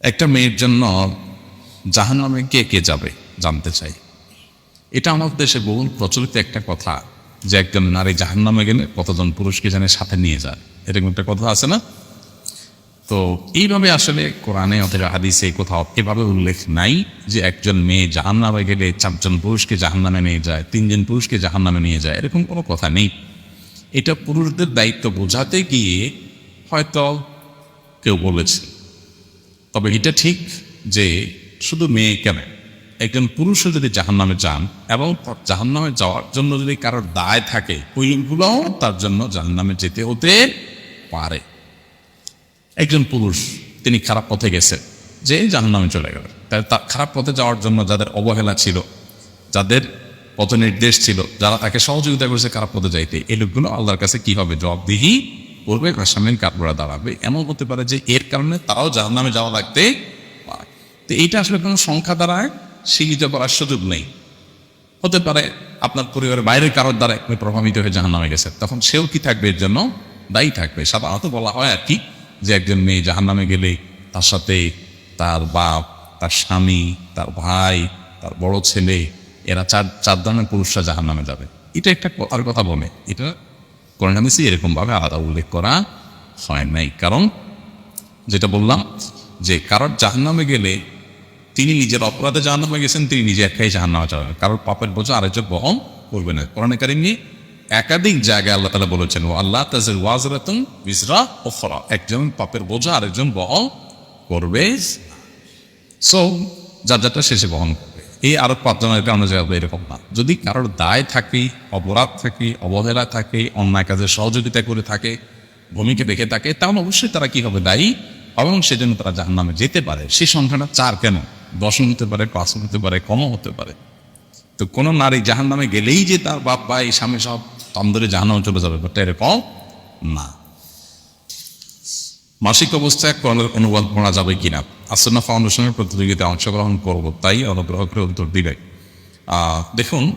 একটা মেয়ের জন্য জাহান্নামে কে কে যাবে জানতে চাই। এটা আমাদের দেশে বহুল প্রচলিত একটা কথা যে একজন নারী জাহান্নামে গেলে কতজন পুরুষকে জানে সাথে নিয়ে যায়। এরকম একটা কথা আছে না? তো এইভাবে আসলে কোরআনে অথবা হাদিসে কোথাও এভাবে উল্লেখ নাই যে একজন মেয়ে জাহান্নামে গেলে চারজন পুরুষকে জাহান্নামে নিয়ে যায়, তিনজন পুরুষকে জাহান্নামে নিয়ে যায়, এরকম কোনো কথা নেই। এটা পুরুষদের দায়িত্ব বোঝাতে গিয়ে হয়তো কেউ বলেছে। তবে এটা ঠিক যে শুধু মেয়ে কেন? একজন পুরুষও যদি জাহান্নামে যান এবং জাহান্নামে যাওয়ার জন্য যদি কারোর দায় থাকে ওইগুলোও তার জন্য জাহান্নামে যেতে হতে পারে। একজন পুরুষ, তিনি খারাপ পথে গেছেন যে জাহান্নামে চলে গেল। তাই তার খারাপ পথে যাওয়ার জন্য যাদের অবহেলা ছিল, যাদের পথ নির্দেশ ছিল, যারা তাকে সহযোগিতা করেছে খারাপ পথে যাইতে এই লোকগুলো আল্লাহর কাছে কি হবে? জবাবদিহি করবে সামনের কাঠগড়া দাঁড়াবে। এমন হতে পারে যে এর কারণে তারাও জাহান্নামে যাওয়া লাগতে পারে। তো এইটা আসলে কোনো সংখ্যা দ্বারায় সীমিত করার সুযোগ নেই। হতে পারে আপনার পরিবারের বাইরের কারোর দ্বারা আপনি প্রভাবিত হয়ে জাহান নামে গেছে। তখন সেও কি থাকবে? এর জন্য দায়ী থাকবে। সাধারণত বলা হয় আর কি যে একজন মেয়ে জাহান নামে গেলে তার সাথে তার বাপ, তার স্বামী, তার ভাই, তার বড় ছেলে, এরা চার চার ধরনের পুরুষরা জাহান নামে যাবে। এটা একটা আর কথা বলে। এটা করোনামিসি এরকমভাবে আলাদা উল্লেখ করা হয় নাই। কারণ যেটা বললাম যে কারোর জাহান্নামে গেলে তিনি নিজের অপরাধে জাহান্নামে গেছেন, তিনি নিজে একাই জাহান্নামে যাবেন। কারোর পাপের বোঝা আরেকজন বহন করবে না। কোরআনে কারিমে একাধিক জায়গায় আল্লাহ তালা বলেছেন ও আল্লাহ তাজের ওয়াজরাতুন বিজরা ওখরা একজন পাপের বোঝা আরেকজন বহন করবে। সো যার যারটা শেষে বহন করবে এই আরও পাঁচজনের কারণে যাবে এরকম না। যদি কারোর দায় থাকে, অপরাধ থাকে, অবহেলা থাকে, অন্যায় কাজে সহযোগিতা করে থাকে, ভূমিকে দেখে থাকে, তাহলে অবশ্যই তারা কি হবে দায়ী? এবং সেজন্য তারা জাহান নামে যেতে পারে। সেই সংখ্যাটা চার কেন? দশম হতে পারে পাঁচম হতে পারে, কমও হতে পারে। তো কোনো নারী জাহান নামে গেলেই যে তার বাপ, ভাই, স্বামী সব তন্দরে জাহান নামে চলে যাবে, ব্যাপারটা এরকম না। মাসিক অবস্থায় কোরআনের অনুবাদ পড়া যাবে কিনা? আসন্না ফাউন্ডেশনের প্রতিযোগিতায় অংশগ্রহণ করব তাই অনুগ্রহ করে উত্তর আহ, দেখুন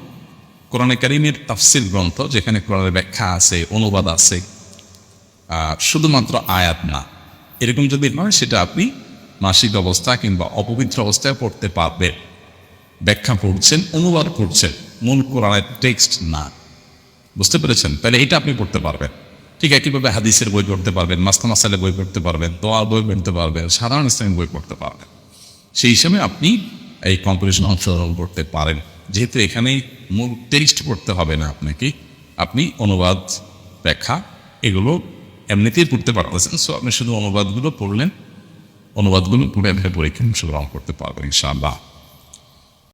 কোরআনে কারিমের তাফসিল গ্রন্থ যেখানে কোরআনের ব্যাখ্যা আছে অনুবাদ আছে শুধুমাত্র আয়াত না এরকম যদি নয় সেটা আপনি মাসিক অবস্থা কিংবা অপবিত্র অবস্থায় পড়তে পারবেন। ব্যাখ্যা পড়ছেন অনুবাদ পড়ছেন মূল কোরআনের টেক্সট না। বুঝতে পেরেছেন? তাহলে এটা আপনি পড়তে পারবেন। ঠিক একইভাবে হাদিসের বই পড়তে পারবেন, মাস্তা মাসালের বই পড়তে পারবেন, দোয়ার বই পড়তে পারবেন, সাধারণ ইসলামিক বই পড়তে পারবেন। সেই হিসাবে আপনি এই কম্পিটিশন অংশগ্রহণ করতে পারেন। যেহেতু এখানে মূল টেক্সট পড়তে হবে না আপনাকে, আপনি অনুবাদ, ব্যাখ্যা এগুলো এমনিতেই পড়তে পারতেছেন সো আপনি শুধু অনুবাদগুলো পড়লেন, অনুবাদগুলো পড়ে পরীক্ষা অংশগ্রহণ করতে পারবেন, ইনশাআল্লাহ।